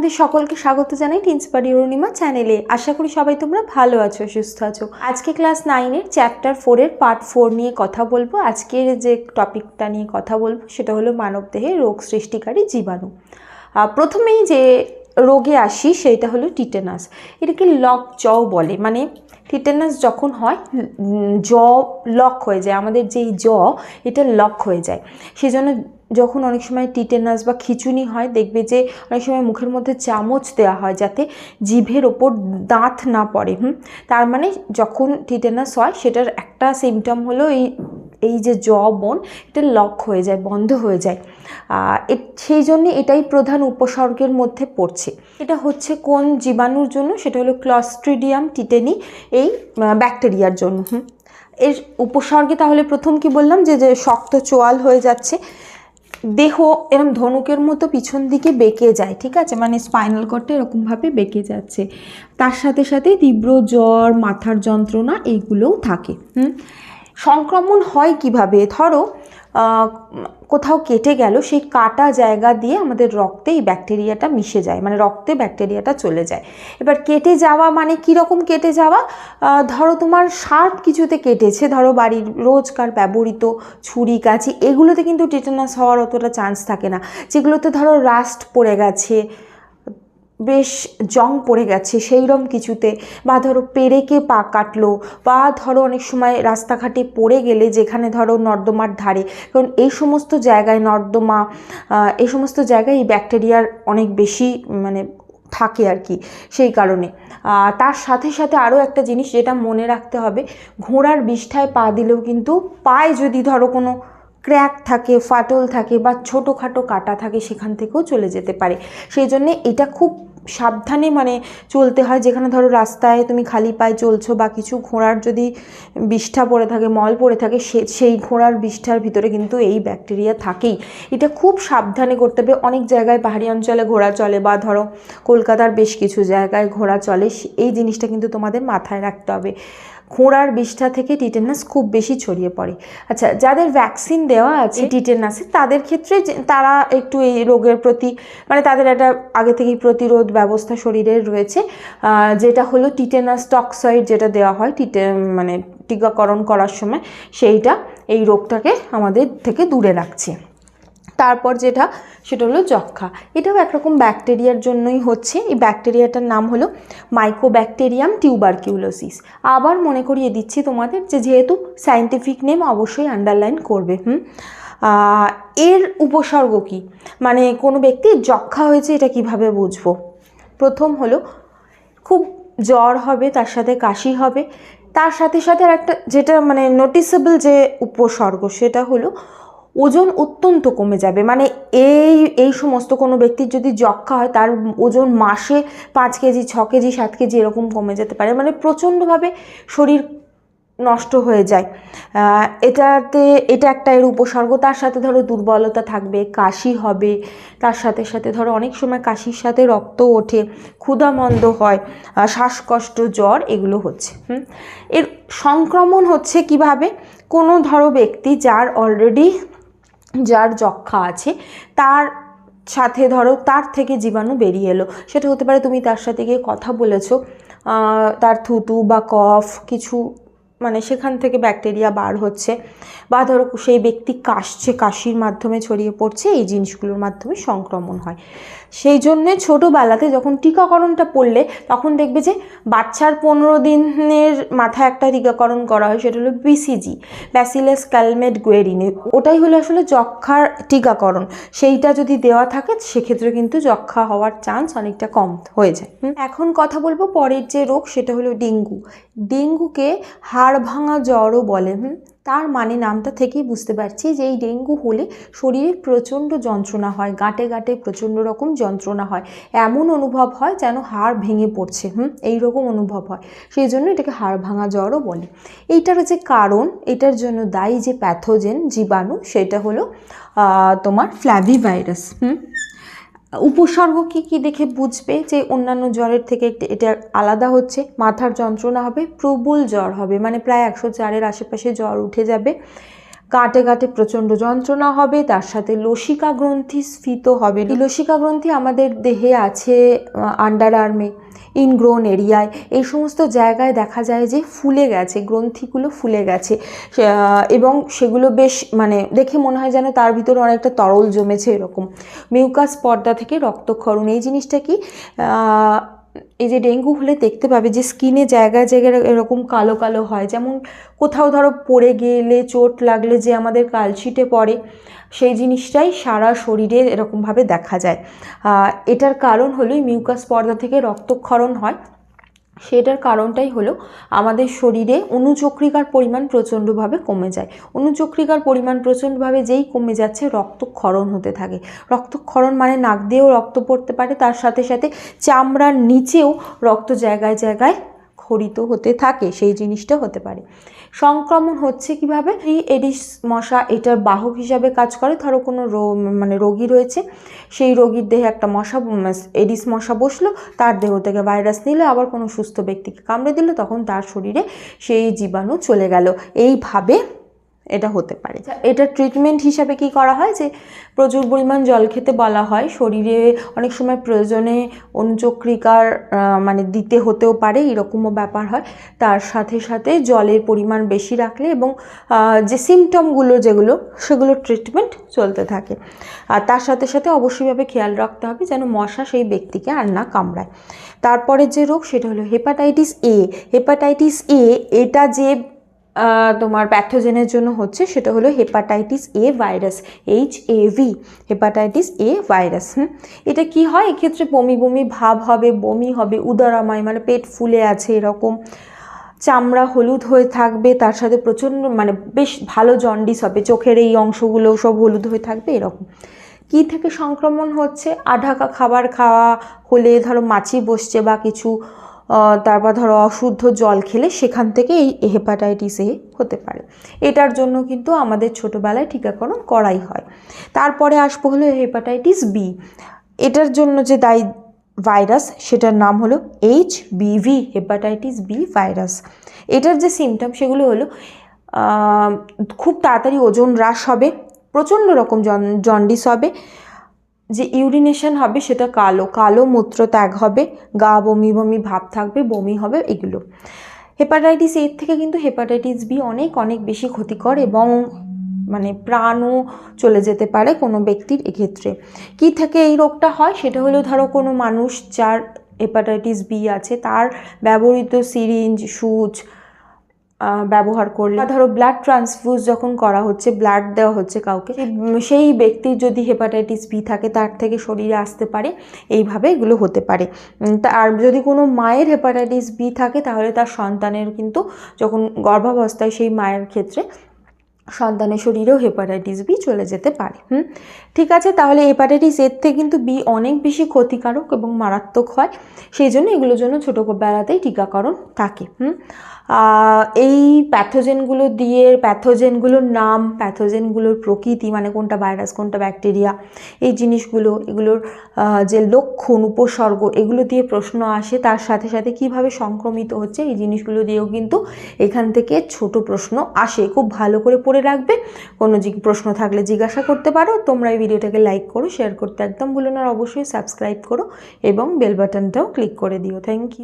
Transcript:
তোমাদের সকলকে স্বাগত জানাই টিন্সপারি অরুণিমা চ্যানেলে। আশা করি সবাই তোমরা ভালো আছো, সুস্থ আছো। আজকে ক্লাস নাইনের চ্যাপ্টার ফোরের পার্ট ফোর নিয়ে কথা বলব। আজকের যে টপিকটা নিয়ে কথা বলব সেটা হলো মানবদেহে রোগ সৃষ্টিকারী জীবাণু। প্রথমেই যে রোগে আসি, সেইটা হলো টিটেনাস। এটাকে লক জ বলে। মানে টিটেনাস যখন হয় জ লক হয়ে যায়। আমাদের যেই জ, এটা লক হয়ে যায়। সেজন্য যখন অনেক সময় টিটেনাস বা খিচুনি হয়, দেখবে যে অনেক সময় মুখের মধ্যে চামচ দেওয়া হয় যাতে জিভের ওপর দাঁত না পড়ে, হুম? তার মানে যখন টিটেনাস হয়, সেটার একটা সিমটম হলো এই এই যে জ বন, এটা লক হয়ে যায়, বন্ধ হয়ে যায়। সেই জন্য এটাই প্রধান উপসর্গের মধ্যে পড়ছে। এটা হচ্ছে কোন জীবাণুর জন্য? সেটা হলো ক্লস্ট্রিডিয়াম টিটেনি এই ব্যাকটেরিয়ার জন্য। এর উপসর্গে তাহলে প্রথম কি বললাম? যে যে শক্ত চোয়াল হয়ে যাচ্ছে। দেহ এরম ধনুকের মতো পিছন দিকে বেঁকে যায়, ঠিক আছে? মানে স্পাইনাল কর্ডটা এরকমভাবে বেঁকে যাচ্ছে। তার সাথে সাথে তীব্র জ্বর, মাথার যন্ত্রণা, এইগুলোও থাকে। হুম। সংক্রমণ হয় কীভাবে? ধরো কোথাও কেটে গেল, সেই কাটা জায়গা দিয়ে আমাদের রক্তে এই ব্যাকটেরিয়াটা মিশে যায় মানে রক্তে ব্যাকটেরিয়াটা চলে যায়। এবার কেটে যাওয়া মানে কীরকম কেটে যাওয়া? ধরো তোমার শার্প কিছুতে কেটেছে, ধরো বাড়ির রোজকার, ব্যবহৃত ছুরি, কাঁচি, এগুলোতে কিন্তু টিটানাস হওয়ার অতটা চান্স থাকে না। যেগুলোতে ধরো রাস্ট পড়ে গেছে বেশ জং পড়ে গেছে। সেই রকম কিছুতে বা ধরো পেরেকে পা কাটলো বা ধরো অনেক সময় রাস্তাঘাটে পড়ে গেলে যেখানে ধরো নর্দমার ধারে। কারণ এই সমস্ত জায়গায় নর্দমা এই সমস্ত জায়গায় এই ব্যাকটেরিয়ার অনেক বেশি মানে থাকে আর কি সেই কারণে। তার সাথে সাথে আরও একটা জিনিস যেটা মনে রাখতে হবে, ঘোড়ার বিষ্ঠায় পা দিলেও কিন্তু পায়ে যদি ধরো কোনো ক্র্যাক থাকে, ফাটল থাকে বা ছোটোখাটো কাটা থাকে সেখান থেকেও চলে যেতে পারে। সেই জন্যে এটা খুব সাবধানে মানে চলতে হয়। যেখানে ধরো রাস্তায় তুমি খালি পায়ে চলছো বা কিছু ঘোড়ার যদি বিষ্ঠা পড়ে থাকে, মল পড়ে থাকে সেই ঘোড়ার বিষ্ঠার ভিতরে কিন্তু এই ব্যাকটেরিয়া থাকেই। এটা খুব সাবধানে করতে হবে। অনেক জায়গায় পাহাড়ি অঞ্চলে ঘোড়া চলে বা ধরো কলকাতার বেশ কিছু জায়গায় ঘোড়া চলে এই জিনিসটা কিন্তু তোমাদের মাথায় রাখতে হবে। ঘোড়ার বিষ্ঠা থেকে টিটেনাস খুব বেশি ছড়িয়ে পড়ে। আচ্ছা যাদের ভ্যাকসিন দেওয়া আছে টিটেনাসে তাদের ক্ষেত্রে যে- তারা একটু এই রোগের প্রতি মানে তাদের একটা আগে থেকেই প্রতিরোধ ব্যবস্থা শরীরের রয়েছে যেটা হলো টিটেনাস টক্সয়েড যেটা দেওয়া হয় টিটে মানে টিকাকরণ করার সময় সেইটা এই রোগটাকে আমাদের থেকে দূরে রাখছে। তারপর যেটা, সেটা হলো যক্ষা এটাও একরকম ব্যাকটেরিয়ার জন্যই হচ্ছে। এই ব্যাকটেরিয়াটার নাম হলো মাইকোব্যাকটেরিয়াম টিউবারকিউলোসিস আবার মনে করিয়ে দিচ্ছি তোমাদের যে যেহেতু সায়েন্টিফিক নেম অবশ্যই আন্ডারলাইন করবে, হুম? এর উপসর্গ কি? মানে কোনো ব্যক্তির যক্ষা হয়েছে এটা কীভাবে বুঝব? প্রথম হলো, খুব জ্বর হবে, তার সাথে কাশি হবে। তার সাথে সাথে আর একটা যেটা মানে নোটিসেবল যে উপসর্গ, সেটা হলো ওজন অত্যন্ত কমে যাবে। মানে এই এই সমস্ত কোনো ব্যক্তির যদি যক্ষা হয়, তার ওজন মাসে পাঁচ কেজি, ছ কেজি, সাত কেজি এরকম কমে যেতে পারে। মানে প্রচণ্ডভাবে শরীর নষ্ট হয়ে যায়। এটাতে, এটা একটা এর উপসর্গ। তার সাথে ধরো দুর্বলতা থাকবে, কাশি হবে। তার সাথে সাথে ধরো অনেক সময় কাশির সাথে রক্ত ওঠে ক্ষুধামন্দ হয় শ্বাসকষ্ট, জ্বর এগুলো হচ্ছে। এর সংক্রমণ হচ্ছে কীভাবে? কোনো ধরো ব্যক্তি যার অলরেডি যার যক্ষা আছে, তার সাথে ধরো, তার থেকে জীবাণু বেরিয়ে এলো। সেটা হতে পারে তুমি তার সাথে গিয়ে কথা বলেছ তার থুতু বা কফ কিছু মানে সেখান থেকে ব্যাকটেরিয়া বার হচ্ছে বা ধরো সেই ব্যক্তি কাশছে, কাশির মাধ্যমে ছড়িয়ে পড়ছে, এই জিনিসগুলোর মাধ্যমে সংক্রমণ হয়। সেই জন্যে ছোটোবেলাতে যখন টিকাকরণটা পড়লে তখন দেখবে যে বাচ্চার পনেরো দিনের মাথায় একটা টিকাকরণ করা হয়, সেটা হলো বিসিজি ব্যাসিলাস ক্যালমেট গুয়েরিনে ওটাই হলো আসলে যক্ষার টিকাকরণ। সেইটা যদি দেওয়া থাকে, সেক্ষেত্রে কিন্তু যক্ষা হওয়ার চান্স অনেকটা কম হয়ে যায়। এখন কথা বলব পরের যে রোগ, সেটা হলো ডেঙ্গু। ডেঙ্গুকে হাড় ভাঙা জ্বরও বলে। তার মানে নামটা থেকেই বুঝতে পারছি যে এই ডেঙ্গু হলে শরীরে প্রচণ্ড যন্ত্রণা হয়, গাঁটে গাঁটে প্রচণ্ড রকম যন্ত্রণা হয়। এমন অনুভব হয় যেন হাড় ভেঙে পড়ছে, হুম? এই রকম অনুভব হয়। সেই জন্য এটাকে হাড় ভাঙা জ্বরও বলে। এইটার যে কারণ, এটার জন্য দায়ী যে প্যাথোজেন জীবাণু, সেটা হলো তোমার ফ্ল্যাভি ভাইরাস হুম? উপসর্গ কি কি দেখে বুঝবে যে অন্যান্য জ্বরের থেকে এটা আলাদা হচ্ছে? মাথার যন্ত্রণা হবে, প্রবল জ্বর হবে মানে প্রায় একশো চারের আশেপাশে জ্বর উঠে যাবে। কাটে কাটে প্রচণ্ড যন্ত্রণা হবে, তার সাথে লসিকা গ্রন্থি স্ফীত হবে। লসিকা গ্রন্থি আমাদের দেহে আছে আন্ডার আর্মে ইনগ্রোন এরিয়ায় এই সমস্ত জায়গায় দেখা যায় যে ফুলে গেছে, গ্রন্থিগুলো ফুলে গেছে। এবং সেগুলো বেশ মানে দেখে মনে হয় যেন তার ভিতরে অনেকটা তরল জমেছে এরকম। মিউকাস পর্দা থেকে রক্তক্ষরণ, এই জিনিসটা কি এই যে ডেঙ্গু হলে দেখতে পাবে যে স্কিনে জায়গায় জায়গায় এরকম কালো কালো হয়। যেমন কোথাও ধরো পড়ে গেলে, চোট লাগলে যে আমাদের কালছিটে পড়ে, সেই জিনিসটাই সারা শরীরে এরকমভাবে দেখা যায়। এটার কারণ হলো মিউকাস পর্দা থেকে রক্তক্ষরণ হয়। সেটার কারণটাই হলো আমাদের শরীরে অনুচক্রিকার পরিমাণ প্রচণ্ডভাবে কমে যায়। অনুচক্রিকার পরিমাণ প্রচণ্ডভাবে যেই কমে যাচ্ছে রক্তক্ষরণ হতে থাকে। রক্তক্ষরণ মানে নাক দিয়েও রক্ত পড়তে পারে, তার সাথে সাথে চামড়ার নিচেও রক্ত জায়গায় জায়গায় খরিত হতে থাকে, সেই জিনিসটা হতে পারে। সংক্রমণ হচ্ছে কীভাবে? এই এডিস মশা এটার বাহক হিসাবে কাজ করে। ধরো কোনো মানে রোগী রয়েছে, সেই রোগীর দেহে একটা মশা এডিস মশা বসল, তার দেহ থেকে ভাইরাস নিলে, আবার কোনো সুস্থ ব্যক্তিকে কামড়ে দিল, তখন তার শরীরে সেই জীবাণু চলে গেল। এইভাবে এটা হতে পারে। এটা ট্রিটমেন্ট হিসাবে কি করা হয় যে প্রচুর পরিমাণ জল খেতে বলা হয় শরীরে অনেক সময় প্রয়োজনে অনুচক্রিকার মানে দিতে হতেও পারে এরকমও ব্যাপার হয়। তার সাথে সাথে জলের পরিমাণ বেশি রাখলে এবং যে সিমটমগুলো যেগুলো সেগুলো ট্রিটমেন্ট চলতে থাকে। আর তার সাথে সাথে অবশ্যইভাবে খেয়াল রাখতে হবে যেন মশা সেই ব্যক্তিকে আর না কামড়ায়। তারপরে যে রোগ সেটা হলো হেপাটাইটিস এ হেপাটাইটিস এ এটা যে তোমার প্যাথোজেনের জন্য হচ্ছে সেটা হলো hepatitis A virus H A V hepatitis A virus এটা কি হয়? এক্ষেত্রে বমি বমি, ভাব হবে, বমি হবে, উদরাময় মানে পেট ফুলে আছে এরকম, চামড়া হলুদ হয়ে থাকবে, তার সাথে প্রচণ্ড মানে বেশ ভালো জন্ডিস হবে, চোখের এই অংশগুলো সব হলুদ হয়ে থাকবে, এরকম। কী থেকে সংক্রমণ হচ্ছে? আঢাকা খাবার খাওয়া হলে ধরো মাছি বসছে বা কিছু তারপর ধরো অশুদ্ধ জল খেলে সেখান থেকে এই হেপাটাইটিস এ হতে পারে। এটার জন্য কিন্তু আমাদের ছোটোবেলায় টিকাকরণ করাই হয়। তারপরে আসব হলো হেপাটাইটিস বি এটার জন্য যে দায়ী ভাইরাস, সেটার নাম হলো এইচ বিভি হেপাটাইটিস বি ভাইরাস এটার যে সিমটম সেগুলো হলো খুব তাড়াতাড়ি ওজন হ্রাস হবে, প্রচণ্ড রকম জন জন্ডিস হবে যে ইউরিনেশন হবে সেটা কালো কালো মূত্র ত্যাগ হবে, গা বমি বমি ভাব থাকবে, বমি হবে, এগুলো। হেপাটাইটিস এর থেকে কিন্তু হেপাটাইটিস বি অনেক অনেক বেশি ক্ষতিকর এবং মানে প্রাণও চলে যেতে পারে কোনো ব্যক্তির এক্ষেত্রে। কি থেকে এই রোগটা হয়? সেটা হলো ধরো কোনো মানুষ যার হেপাটাইটিস বি আছে, তার ব্যবহৃত সিরিঞ্জ, সুচ ব্যবহার করলে। ধরো ব্লাড ট্রান্সফিউজ যখন করা হচ্ছে ব্লাড দেওয়া হচ্ছে কাউকে সেই ব্যক্তির যদি হেপাটাইটিস বি থাকে, তার থেকে শরীরে আসতে পারে, এইভাবে এগুলো হতে পারে। আর যদি কোনো মায়ের হেপাটাইটিস বি থাকে, তাহলে তার সন্তানের কিন্তু যখন গর্ভাবস্থায় সেই মায়ের ক্ষেত্রে সন্তানের শরীরেও হেপাটাইটিস বি চলে যেতে পারে। হুম? ঠিক আছে, তাহলে হেপাটাইটিস এর থেকে কিন্তু বি অনেক বেশি ক্ষতিকারক এবং মারাত্মক হয়। সেই জন্য এগুলোর জন্য ছোটোবেলাতেই টিকাকরণ থাকে। হুম? এই প্যাথোজেনগুলো দিয়ে প্যাথোজেনগুলোর নাম প্যাথোজেনগুলোর প্রকৃতি মানে কোনটা ভাইরাস কোনটা ব্যাকটেরিয়া এই জিনিসগুলো, এগুলোর যে লক্ষণ, উপসর্গ, এগুলো দিয়ে প্রশ্ন আসে, তার সাথে সাথে কীভাবে সংক্রমিত হচ্ছে, এই জিনিসগুলো দিয়েও কিন্তু এখান থেকে ছোট প্রশ্ন আসে। খুব ভালো করে পড়ে রাখবে, কোনো প্রশ্ন থাকলে জিজ্ঞাসা করতে পারো, তোমরা এই ভিডিওটাকে লাইক করো শেয়ার করতে একদম ভুলো না অবশ্যই সাবস্ক্রাইব করো এবং বেল বাটনটাও ক্লিক করে দিও। Thank you